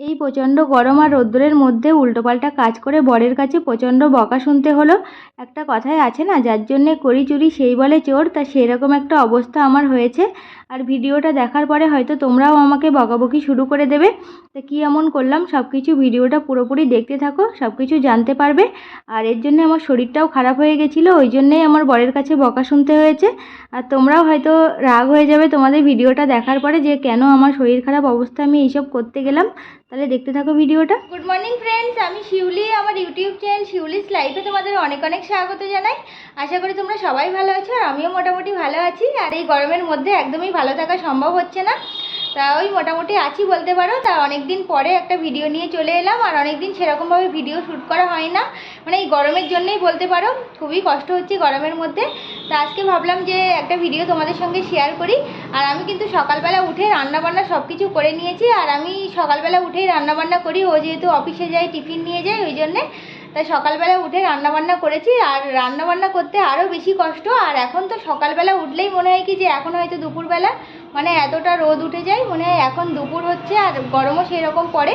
এই প্রচণ্ড গরম আর রোদ্দুরের মধ্যে উল্টোপাল্টা কাজ করে বরের কাছে প্রচণ্ড বকা শুনতে হলো। একটা কথাই আছে না, যার জন্যে করি চুরি সেই বলে চোর, তা সেরকম একটা অবস্থা আমার হয়েছে। আর ভিডিওটা দেখার পরে হয়তো তোমরাও আমাকে বকাবকি শুরু করে দেবে। তা কী এমন করলাম সব কিছু ভিডিওটা পুরোপুরি দেখতে থাকো সব কিছু জানতে পারবে। আর এর জন্যে আমার শরীরটাও খারাপ হয়ে গেছিল, ওই জন্যেই আমার বরের কাছে বকা শুনতে হয়েছে। আর তোমরাও হয়তো রাগ হয়ে যাবে তোমাদের ভিডিওটা দেখার পরে যে কেন আমার শরীর খারাপ অবস্থা আমি এইসব করতে গেলাম। তাহলে দেখতে থাকো ভিডিওটা। গুড মর্নিং ফ্রেন্ডস আমি শিউলি, আমার ইউটিউব চ্যানেল শিউলিস লাইফে তোমাদের অনেক অনেক স্বাগত জানাই। আশা করি তোমরা সবাই ভালো আছো আর আমিও মোটামুটি ভালো আছি। আর এই গরমের মধ্যে একদমই ভালো থাকা সম্ভব হচ্ছে না। তা ওই মোটামুটি আছি বলতে পারো। তা অনেক দিন পরে একটা ভিডিও নিয়ে চলে এলাম আর অনেক দিন সেরকমভাবে ভিডিও শ্যুট করা হয় না। মানে এই গরমের জন্যই বলতে পারো, খুবই কষ্ট হচ্ছে গরমের মধ্যে। তা আজকে ভাবলাম যে একটা ভিডিও তোমাদের সঙ্গে শেয়ার করি। আর আমি কিন্তু সকালবেলা উঠে রান্নাবান্না সব কিছু করে নিয়েছি। আর আমি সকালবেলা উঠেই রান্নাবান্না করি। ও যেহেতু অফিসে যায় টিফিন নিয়ে যায়, ওই জন্যে। তাই সকালবেলা উঠে রান্নাবান্না করেছি। আর রান্নাবান্না করতে আরও বেশি কষ্ট। আর এখন তো সকালবেলা উঠলেই মনে হয় কি যে এখন হয়তো দুপুরবেলা। মানে এতটা রোদ উঠে যায়, মনে হয় এখন দুপুর হচ্ছে আর গরমও সেই রকম পড়ে।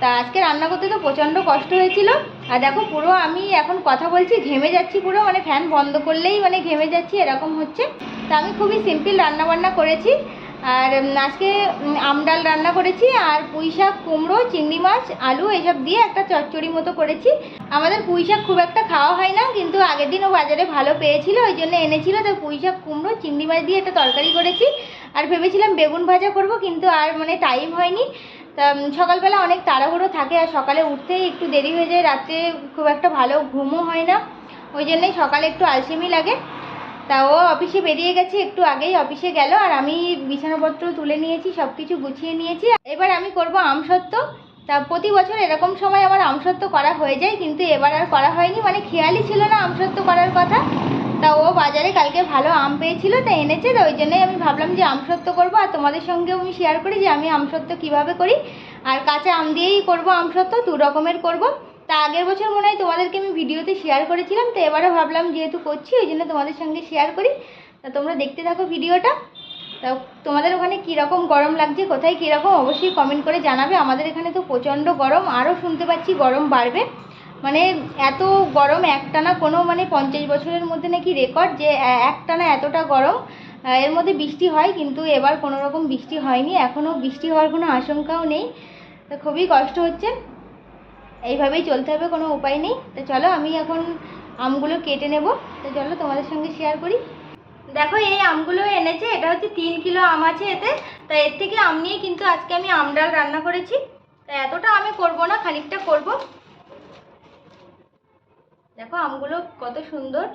তা আজকে রান্না করতে তো প্রচণ্ড কষ্ট হয়েছিল। আর দেখো পুরো আমি এখন কথা বলছি, ঘেমে যাচ্ছি পুরো মানে ফ্যান বন্ধ করলেই মানে ঘেমে যাচ্ছি, এরকম হচ্ছে। তা আমি খুবই সিম্পল রান্নাবান্না করেছি। আর আজকে আমডাল রান্না করেছি, আর পুঁই শাক, কুমড়ো, চিংড়ি মাছ, আলু, এসব দিয়ে একটা চচ্চড়ি মতো করেছি। আমাদের পুঁই শাক খুব একটা খাওয়া হয় না, কিন্তু আগের দিন ও বাজারে ভালো পেয়েছিল, ওই জন্য এনেছিল। তো পুঁই শাক, কুমড়ো, চিংড়ি মাছ দিয়ে একটা তরকারি করেছি। আর ভেবেছিলাম বেগুন ভাজা করব, কিন্তু আর মানে টাইম হয়নি। তা সকালবেলা অনেক তাড়াহুড়ো থাকে, আর সকালে উঠতেই একটু দেরি হয়ে যায়, রাত্রে খুব একটা ভালো ঘুমও হয় না। ওই জন্যই সকালে একটু আলসেমি লাগে। তা, ও অফিসে বেরিয়ে গেছে, একটু আগেই অফিসে গেল, আর আমি বিছানাপত্র তুলে নিয়েছি সব কিছু গুছিয়ে নিয়েছি। এবার আমি করব আমসত্ত্ব তা, প্রতি বছর এরকম সময় আমার আমসত্ত্ব করা হয়ে যায়, কিন্তু এবার আর করা হয়নি। মানে খেয়ালই ছিল না আমসত্ত্ব করার কথা। বাজারে কালকে ভালো আম পেয়েছিল তা এনেছে তো ওই জন্যই আমি ভাবলাম যে আমসত্ত্ব করব, আর তোমাদের সঙ্গেও আমি শেয়ার করি যে আমি আমসত্ত্ব কীভাবে করি, আর কাঁচা আম দিয়েই করব আমসত্ত্ব দু রকমের করব। তা আগের বছর মনে হয় তোমাদেরকে আমি ভিডিওতে শেয়ার করেছিলাম, তো এবারও ভাবলাম যেহেতু করছি, ওই জন্য তোমাদের সঙ্গে শেয়ার করি। তা তোমরা দেখতে থাকো ভিডিওটা। তা তোমাদের ওখানে কীরকম গরম লাগছে, কোথায় কীরকম অবশ্যই কমেন্ট করে জানাবে। আমাদের এখানে তো প্রচণ্ড গরম, আরও শুনতে পাচ্ছি গরম বাড়বে। মানে এত গরম একটানা কোনো মানে পঞ্চাশ বছরের মধ্যে নাকি রেকর্ড যে একটানা এতটা গরম। এর মধ্যে বৃষ্টি হয়, কিন্তু এবার কোনো রকম বৃষ্টি হয়নি। এখনও বৃষ্টি হওয়ার কোনো আশঙ্কাও নেই। তো খুবই কষ্ট হচ্ছে। এইভাবেই চলতে হবে, কোনো উপায় নেই। তো চলো, আমি এখন আমগুলো কেটে নেব। তো চলো, তোমাদের সঙ্গে শেয়ার করি। দেখো, এই আমগুলো এনেছে, এটা হচ্ছে তিন কিলো আম আছে এতে। তা এর থেকে আম নিয়ে কিন্তু আজকে আমি আম ডাল রান্না করেছি। তা এতটা আমি করব না, খানিকটা করব। দেখো আমগুলো কত সুন্দর।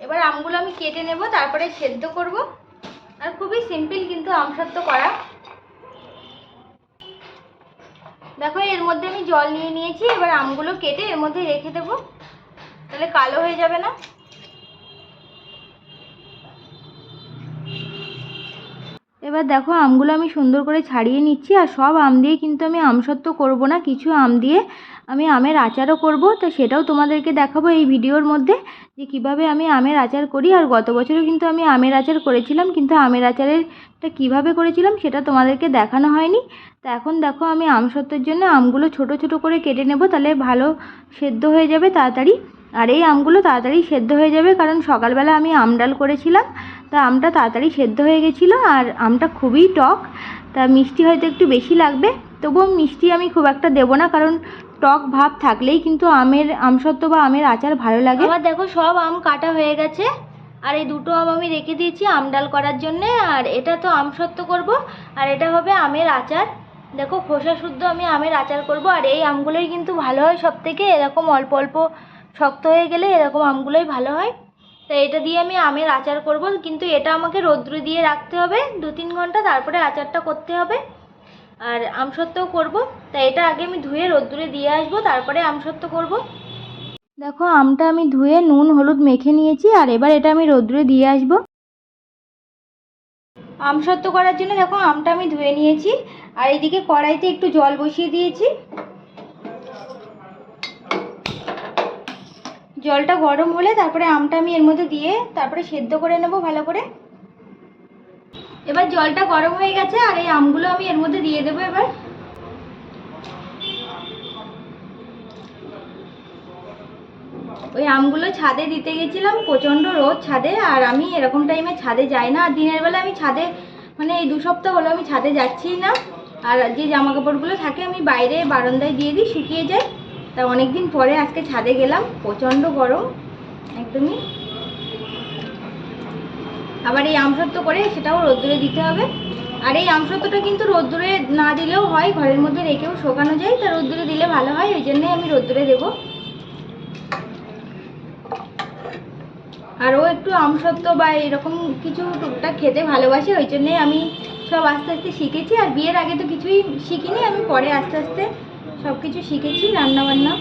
এবার আমগুলো আমি কেটে নেব, তারপরে সেদ্ধ করব। আর খুবই সিম্পল কিন্তু আমসত্ব করা। দেখো, এর মধ্যে আমি জল নিয়ে নিয়েছি, এবার আমগুলো কেটে এর মধ্যে রেখে দেব। তাহলে কালো হয়ে যাবে না। এবার দেখো, আমগুলো আমি সুন্দর করে ছাড়িয়ে নিচ্ছি আর সব আম দিয়ে কিন্তু আমি আমসত্ত্ব করব না, কিছু আম দিয়ে আমি আমের আচারও করব। তো সেটাও তোমাদেরকে দেখাবো এই ভিডিওর মধ্যে, যে কীভাবে আমি আমের আচার করি। আর গত বছরও কিন্তু আমি আমের আচার করেছিলাম, কিন্তু আমের আচারেরটা কীভাবে করেছিলাম সেটা তোমাদেরকে দেখানো হয়নি। তো এখন দেখো, আমি আমসত্ত্বের জন্য আমগুলো ছোট ছোট করে কেটে নেব, তাহলে ভালো সেদ্ধ হয়ে যাবে তাড়াতাড়ি। আর এই আমগুলো তাড়াতাড়ি সেদ্ধ হয়ে যাবে, কারণ সকালবেলা আমি আম ডাল করেছিলাম, তা আমটা তাড়াতাড়ি সেদ্ধ হয়ে গেছিল আর আমটা খুবই টক, তা মিষ্টি হয়তো একটু বেশি লাগবে, তবুও মিষ্টি আমি খুব একটা দেবো না, কারণ টক ভাব থাকলেই কিন্তু আমের আমসত্ত্ব বা আমের আচার ভালো লাগে। আবার দেখো সব আম কাটা হয়ে গেছে, আর এই দুটো আম আমি রেখে দিয়েছি আম ডাল করার জন্যে, আর এটা তো আমসত্ত্ব করব, আর এটা হবে আমের আচার। দেখো খোসা শুদ্ধ আমি আমের আচার করব, আর এই আমগুলোই কিন্তু ভালো হয় সব থেকে এরকম অল্প অল্প শক্ত হয়ে গেলে এরকম আমগুলোই ভালো হয়। তো এটা দিয়ে আমি আমের আচার করব। কিন্তু এটা আমাকে রৌদ্রে দিয়ে রাখতে হবে দু তিন ঘণ্টা, তারপরে আচারটা করতে হবে। আর আমসত্ত্বও করব। তা এটা আগে আমি ধুয়ে রোদ্দুরে দিয়ে আসব, তারপরে আমসত্ত্ব করব। দেখো, আমটা আমি ধুয়ে নুন, হলুদ মেখে নিয়েছি, আর এবার এটা আমি রোদ্দুরে দিয়ে আসব। আমসত্ত্ব করার জন্য দেখো, আমটা আমি ধুয়ে নিয়েছি। আর এদিকে কড়াইতে একটু জল বসিয়ে দিয়েছি। জলটা গরম হলে তারপরে আমটা আমি এর মধ্যে দিয়ে তারপরে সেদ্ধ করে নেব ভালো করে। এবার জলটা গরম হয়ে গেছে আর এই আমগুলো আমি এর মধ্যে দিয়ে দেবো এবার। ওই আমগুলো ছাদে দিতে গেছিলাম, প্রচণ্ড রোদ ছাদে আর আমি এরকম টাইমে ছাদে যাই না। আর দিনের বেলা আমি ছাদে মানে এই দু সপ্তাহ হলো আমি ছাদে যাচ্ছিই না। আর যে জামা কাপড়গুলো থাকে আমি বাইরে বারান্দায় দিয়ে দিই, শুকিয়ে যায়। তা অনেক দিন পরে আজকে ছাদে গেলাম, প্রচণ্ড গরম, একদমই। আবার এই আমসত্ব করে সেটাও রোদ্দুরে দিতে হবে। আর এই আমসত্বটা কিন্তু রোদ্দুরে না দিলেও হয়, ঘরের মধ্যে রেখেও শোকানো যায়, তা রোদ্দুরে দিলে ভালো হয়, ওই জন্যই আমি রোদ্দুরে দেবো। আর ও একটু আমসত্ব বা এরকম কিছু টুকটাক খেতে ভালোবাসে, ওই জন্যে আমি সব আস্তে আস্তে শিখেছি। আর বিয়ের আগে তো কিছুই শিখিনি, আমি পরে আস্তে আস্তে সব কিছু শিখেছি, রান্নাবান্না।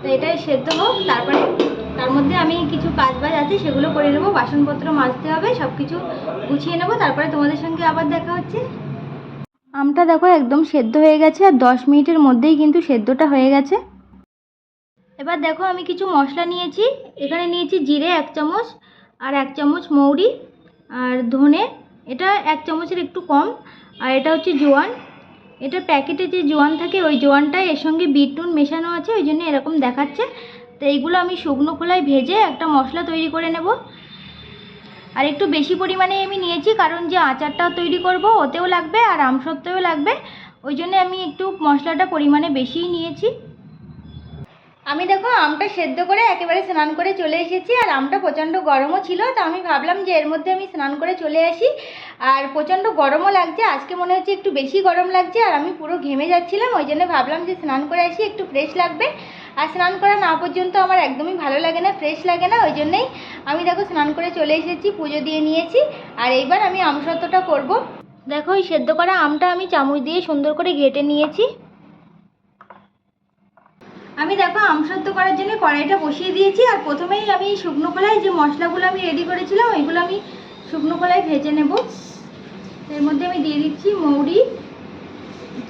তো এটাই সেদ্ধ হোক, তারপরে তার মধ্যে আমি কিছু কাজ বাজ আছে, সেগুলো করে নেব, বাসনপত্র মাজতে হবে সব কিছু গুছিয়ে নেব, তারপরে তোমাদের সঙ্গে আবার দেখা হচ্ছে। আমটা দেখো একদম সেদ্ধ হয়ে গেছে, আর দশ মিনিটের মধ্যেই কিন্তু সেদ্ধটা হয়ে গেছে। এবার দেখো আমি কিছু মশলা নিয়েছি, এখানে নিয়েছি জিরে এক চামচ আর এক চামচ মৌরি আর ধনে। এটা এক চামচের একটু কম, আর এটা হচ্ছে জোয়ান। এটা প্যাকেটে যে জোয়ান থাকে, ওই জোয়ানটা এর সঙ্গে বিট নুন মেশানো আছে, ওই জন্য এরকম দেখাচ্ছে। তো এইগুলো আমি শুকনো খোলায় ভেজে একটা মশলা তৈরি করে নেব। আর একটু বেশি পরিমাণে আমি নিয়েছি, কারণ যে আচারটা তৈরি করব, ওতেও লাগবে আর আমসত্ত্বেও লাগবে। ওই জন্য আমি একটু মশলাটা পরিমাণে বেশিই নিয়েছি। আমি দেখো আমটা সেদ্ধ করে একেবারে স্নান করে চলে এসেছি, আর আমটা প্রচণ্ড গরমও ছিল, তো আমি ভাবলাম যে এর মধ্যে আমি স্নান করে চলে আসি। আর প্রচণ্ড গরমও লাগছে, আজকে মনে হচ্ছে একটু বেশি গরম লাগছে, আর আমি পুরো ঘেমে যাচ্ছিলাম, ওই জন্য ভাবলাম যে স্নান করে আসি, একটু ফ্রেশ লাগবে। আর স্নান করা না পর্যন্ত আমার একদমই ভালো লাগে না ফ্রেশ লাগে না, ওই জন্যেই আমি দেখো স্নান করে চলে এসেছি, পুজো দিয়ে নিয়েছি। আর এইবার আমি আমসত্ত্বটা করব। দেখো ওই সেদ্ধ করা আমটা আমি চামচ দিয়ে সুন্দর করে ঘেটে নিয়েছি। আমি দেখো আমসত্ব করার জন্য কড়াইটা বসিয়ে দিয়েছি, আর প্রথমেই আমি শুকনো কলায় যে মশলাগুলো আমি রেডি করেছিলাম ওইগুলো আমি শুকনো কলায় ভেজে নেব। এর মধ্যে আমি দিয়ে দিচ্ছি মৌরি,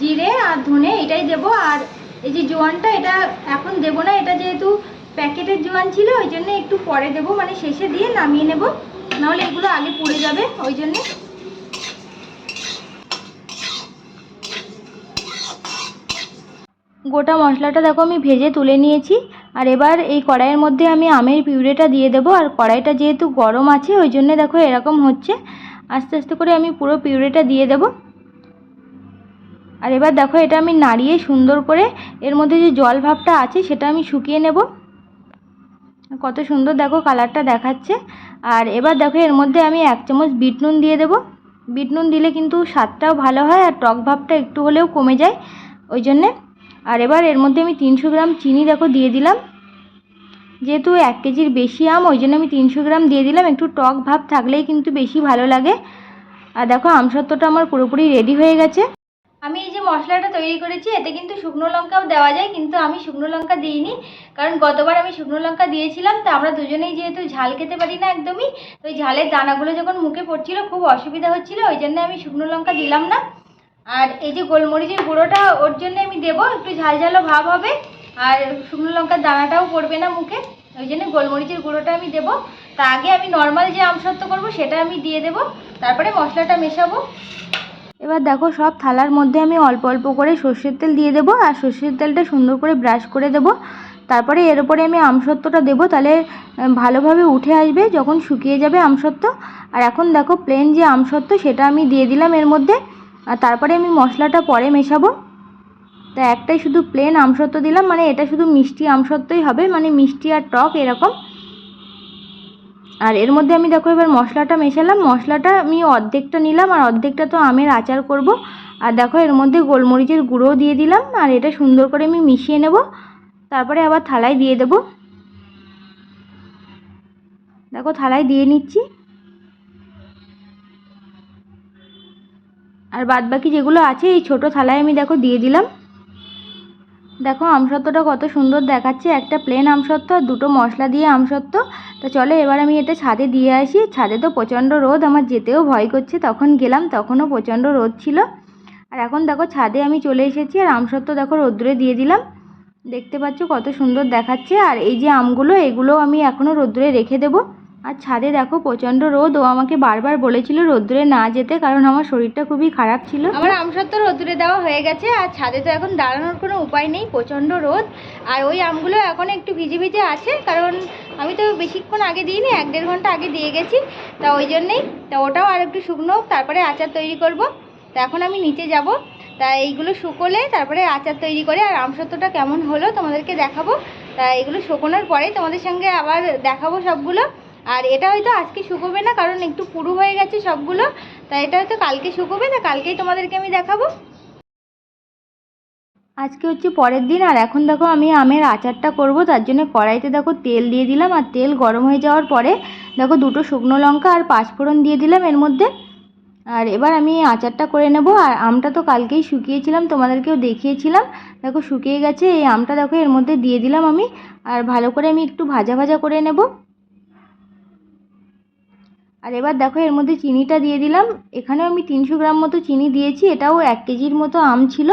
জিরে আর ধনে, এটাই দেব। আর এই যে জোয়ানটা, এটা এখন দেব না, এটা যেহেতু প্যাকেটের জোয়ান ছিল, ওই জন্য একটু পরে দেব মানে শেষে দিয়ে নামিয়ে নেব। নাহলে এগুলো আগে পুড়ে যাবে, ওই জন্যে। গোটা মশলাটা দেখো আমি ভেজে তুলে নিয়েছি। আর এবার এই কড়াইয়ের মধ্যে আমি আমের পিউরেটা দিয়ে দেবো। আর কড়াইটা যেহেতু গরম আছে, ওই জন্য দেখো এরকম হচ্ছে। আস্তে আস্তে করে আমি পুরো পিউরেটা দিয়ে দেবো। আর এবার দেখো এটা আমি নাড়িয়ে সুন্দর করে এর মধ্যে যে জল ভাবটা আছে, সেটা আমি শুকিয়ে নেব। কত সুন্দর দেখো কালারটা দেখাচ্ছে। আর এবার দেখো এর মধ্যে আমি এক চামচ বিট নুন দিয়ে দেবো। বিট নুন দিলে কিন্তু স্বাদটাও ভালো হয় আর টক ভাবটা একটু হলেও কমে যায়। ওই জন্যে আর এবার এর মধ্যে আমি তিনশো গ্রাম চিনি দেখো দিয়ে দিলাম। যেহেতু এক কেজির বেশি আম, ওই জন্য আমি তিনশো গ্রাম দিয়ে দিলাম। একটু টক ভাব থাকলেই কিন্তু বেশি ভালো লাগে। আর দেখো, আম আমসত্ত্বটা আমার পুরোপুরি রেডি হয়ে গেছে। আমি এই যে মশলাটা তৈরি করেছি, এতে কিন্তু শুকনো লঙ্কাও দেওয়া যায়, কিন্তু আমি শুকনো লঙ্কা দিইনি। কারণ গতবার আমি শুকনো লঙ্কা দিয়েছিলাম, তো আমরা দুজনেই যেহেতু ঝাল খেতে পারি না একদমই, তো ওই ঝালের দানাগুলো যখন মুখে পড়ছিল, খুব অসুবিধা হচ্ছিল, ওই জন্য আমি শুকনো লঙ্কা দিলাম না। আর এই যে গোলমরিচের গুঁড়োটা ওর জন্য আমি দেবো, একটু ঝাল ঝালও ভাব হবে। আর শুকনো লঙ্কার দানাটাও পড়বে না মুখে, ওই জন্য গোলমরিচের গুঁড়োটা আমি দেবো। তা আগে আমি নর্মাল যে আমসত্ত্ব করব সেটা আমি দিয়ে দেবো, তারপরে মশলাটা মেশাবো। এবার দেখো সব থালার মধ্যে আমি অল্প অল্প করে সর্ষের তেল দিয়ে দেবো, আর সর্ষের তেলটা সুন্দর করে ব্রাশ করে দেবো। তারপরে এর উপরে আমি আমসত্ত্বটা দেবো, তাহলে ভালোভাবে উঠে আসবে যখন শুকিয়ে যাবে আমসত্ত্ব আর এখন দেখো প্লেন যে আমসত্ত্ব সেটা আমি দিয়ে দিলাম এর মধ্যে। আর তারপরে আমি মশলাটা পরে মেশাবো। তা একটাই শুধু প্লেন আমসত্ত্ব দিলাম মানে এটা শুধু মিষ্টি আমসত্ত্বই হবে মানে মিষ্টি আর টক এরকম। আর এর মধ্যে আমি দেখো এবার মশলাটা মেশালাম, মশলাটা আমি অর্ধেকটা নিলাম, আর অর্ধেকটা তো আমের আচার করব। আর দেখো এর মধ্যে গোলমরিচের গুঁড়োও দিয়ে দিলাম, আর এটা সুন্দর করে আমি মিশিয়ে নেব। তারপরে আবার থালায় দিয়ে দেব। দেখো থালায় দিয়ে নিচ্ছি। আর বাদ বাকি যেগুলো আছে, এই ছোটো থালায় আমি দেখো দিয়ে দিলাম। দেখো আমসত্ত্বটা কত সুন্দর দেখাচ্ছে। একটা প্লেন আমসত্ত্ব আর দুটো মশলা দিয়ে আমসত্ত্ব তো চলো, এবার আমি এটা ছাদে দিয়ে আসি। ছাদে তো প্রচণ্ড রোদ, আমার যেতেও ভয় করছে। তখন গেলাম, তখনও প্রচণ্ড রোদ ছিল। আর এখন দেখো, ছাদে আমি চলে এসেছি, আর আমসত্ত্ব দেখো রোদ্রে দিয়ে দিলাম। দেখতে পাচ্ছ কত সুন্দর দেখাচ্ছে। আর এই যে আমগুলো এগুলো আমি এখনও রোদ্রে রেখে দেবো। আর ছাদে দেখো, প্রচণ্ড রোদ। ও আমাকে বারবার বলেছিল রোদ্দুরে না যেতে, কারণ আমার শরীরটা খুবই খারাপ ছিল। আমার আমসত্ব রোদ্দুরে দেওয়া হয়ে গেছে, আর ছাদে তো এখন দাঁড়ানোর কোনো উপায় নেই, প্রচণ্ড রোদ। আর ওই আমগুলো এখন একটু ভিজে ভিজে আছে, কারণ আমি তো বেশিক্ষণ আগে দিইনি, এক দেড় ঘণ্টা আগে দিয়ে গেছি। তা ওই জন্যেই, তা ওটাও আর একটু শুকনো তারপরে আচার তৈরি করব। তা এখন আমি নিচে যাব। তা এইগুলো শুকোলে, তারপরে আচার তৈরি করে, আর আমসত্বটা কেমন হলো তোমাদেরকে দেখাবো। তা এগুলো শুকোনোর পরে তোমাদের সঙ্গে আবার দেখাবো সবগুলো। আর এটা হয়তো আজকে শুকোবে না, কারণ একটু পুরু হয়ে গেছে সবগুলো। তা এটা হয়তো কালকে শুকোবে, তা কালকেই তোমাদেরকে আমি দেখাবো। আজকে হচ্ছে পরের দিন, আর এখন দেখো আমি আমের আচারটা করব, তার জন্য কড়াইতে দেখো তেল দিয়ে দিলাম, আর তেল গরম হয়ে যাওয়ার পরে দেখো দুটো শুকনো লঙ্কা আর পাঁচফোড়ন দিয়ে দিলাম এর মধ্যে। আর এবার আমি আচারটা করে নেব, আর আমটা তো কালকেই শুকিয়েছিলাম, তোমাদেরকেও দেখিয়েছিলাম। দেখো শুকিয়ে গেছে, এই আমটা দেখো এর মধ্যে দিয়ে দিলাম আমি, আর ভালো করে আমি একটু ভাজা ভাজা করে নেব। আর এবার দেখো, এর মধ্যে চিনিটা দিয়ে দিলাম। এখানে আমি তিনশো গ্রাম মতো চিনি দিয়েছি, এটাও এক কেজির মতো আম ছিল।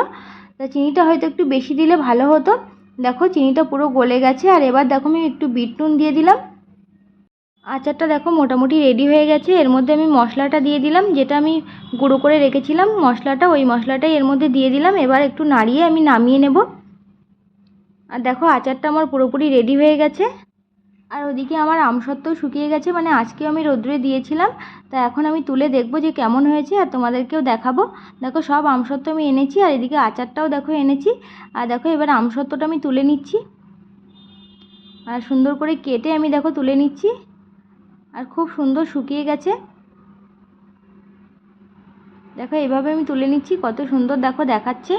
তা চিনিটা হয়তো একটু বেশি দিলে ভালো হতো। দেখো, চিনিটা পুরো গলে গেছে। আর এবার দেখো, আমি একটু বিট নুন দিয়ে দিলাম। আচারটা দেখো, মোটামুটি রেডি হয়ে গেছে। এর মধ্যে আমি মশলাটা দিয়ে দিলাম, যেটা আমি গুঁড়ো করে রেখেছিলাম। মশলাটা, ওই মশলাটাই এর মধ্যে দিয়ে দিলাম। এবার একটু নাড়িয়ে আমি নামিয়ে নেব। আর দেখো, আচারটা আমার পুরোপুরি রেডি হয়ে গেছে। আর ওদিকে আমার আমসত্ত্বও শুকিয়ে গেছে মানে আজকেও আমি রোদ্রে দিয়েছিলাম, তা এখন আমি তুলে দেখব যে কেমন হয়েছে আর তোমাদেরকেও দেখাবো। দেখো সব আমসত্ত্ব আমি এনেছি আর এদিকে আচারটাও দেখো এনেছি, আর দেখো এবার আমসত্ত্বটা আমি তুলে নিচ্ছি। আর সুন্দর করে কেটে আমি দেখো তুলে নিচ্ছি, আর খুব সুন্দর শুকিয়ে গেছে। দেখো এইভাবে আমি তুলে নিচ্ছি, কত সুন্দর দেখো দেখাচ্ছে।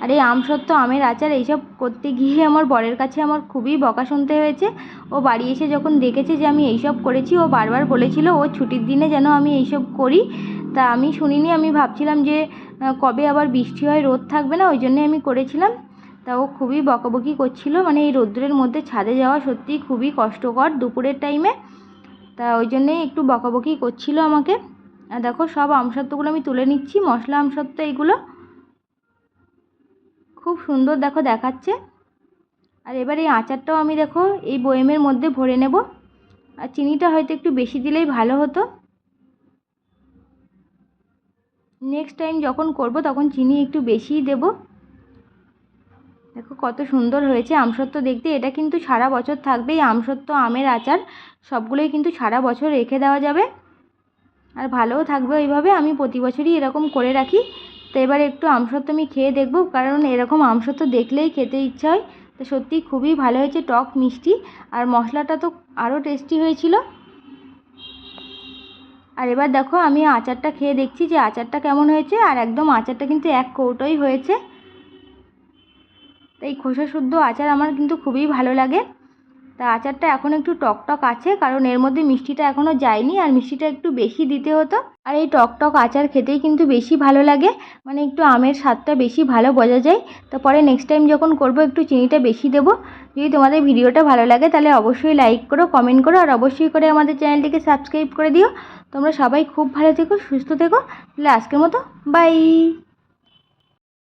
আর এই আমসত্ত্ব আমের আচার এইসব করতে গিয়ে আমার বরের কাছে আমার খুবই বকা শুনতে হয়েছে। ও বাড়ি এসে যখন দেখেছে যে আমি এইসব করেছি, ও বারবার বলেছিল, ও ছুটির দিনে যেন আমি এইসব করি। তা আমি শুনিনি, আমি ভাবছিলাম যে কবে আবার বৃষ্টি হয়, রোদ থাকবে না, ওই জন্যে আমি করেছিলাম। তা ও খুবই বকাবকি করছিল মানে এই রোদ্রের মধ্যে ছাদে যাওয়া সত্যিই খুবই কষ্টকর দুপুরের টাইমে। তা ওই জন্যেই একটু বকাবকি করছিল আমাকে। আর দেখো, সব আমসত্ত্বগুলো আমি তুলে নিচ্ছি, মশলা আমসত্ত্ব এইগুলো। খুব সুন্দর দেখো দেখাচ্ছে। আর এবার এই আচারটাও আমি দেখো এই বয়েমের মধ্যে ভরে নেব। আর চিনিটা হয়তো একটু বেশি দিলেই ভালো হতো। নেক্সট টাইম যখন করব তখন চিনি একটু বেশিই দেব। দেখো কত সুন্দর হয়েছে আমসত্ত্ব দেখতে। এটা কিন্তু সারা বছর থাকবে এই আমসত্ত্ব আমের আচার। সবগুলোই কিন্তু সারা বছর রেখে দেওয়া যাবে। আর ভালোও থাকবে ওইভাবে। আমি প্রতি বছরই এরকম করে রাখি। তো এবার একটু আমসত্ত্ব আমি খেয়ে দেখব, কারণ এরকম আমসত্ত্ব দেখলেই খেতে ইচ্ছা হয়। তো সত্যি খুবই ভালো হয়েছে টক মিষ্টি, আর মশলাটা তো আরও টেস্টি হয়েছিল। আর এবার দেখো আমি আচারটা খেয়ে দেখছি যে আচারটা কেমন হয়েছে, আর একদম আচারটা কিন্তু এক কৌটোই হয়েছে। তো এই খোসা শুদ্ধ আচার আমার কিন্তু খুবই ভালো লাগে। তা আচারটা এখন একটু টক টক আছে, কারণ এর মধ্যে মিষ্টিটা এখনও যায়নি, আর মিষ্টিটা একটু বেশি দিতে হতো। আর এই টক টক আচার খেতেই কিন্তু বেশি ভালো লাগে মানে একটু আমের স্বাদটা বেশি ভালো বোঝা যায়। তো পরে নেক্সট টাইম যখন করব, একটু চিনিটা বেশি দেবো। যদি তোমাদের ভিডিওটা ভালো লাগে, তাহলে অবশ্যই লাইক করো কমেন্ট করো, আর অবশ্যই করে আমাদের চ্যানেলটিকে সাবস্ক্রাইব করে দিও। তোমরা সবাই খুব ভালো থেকো, সুস্থ থেকো। তাহলে আজকের মতো বাই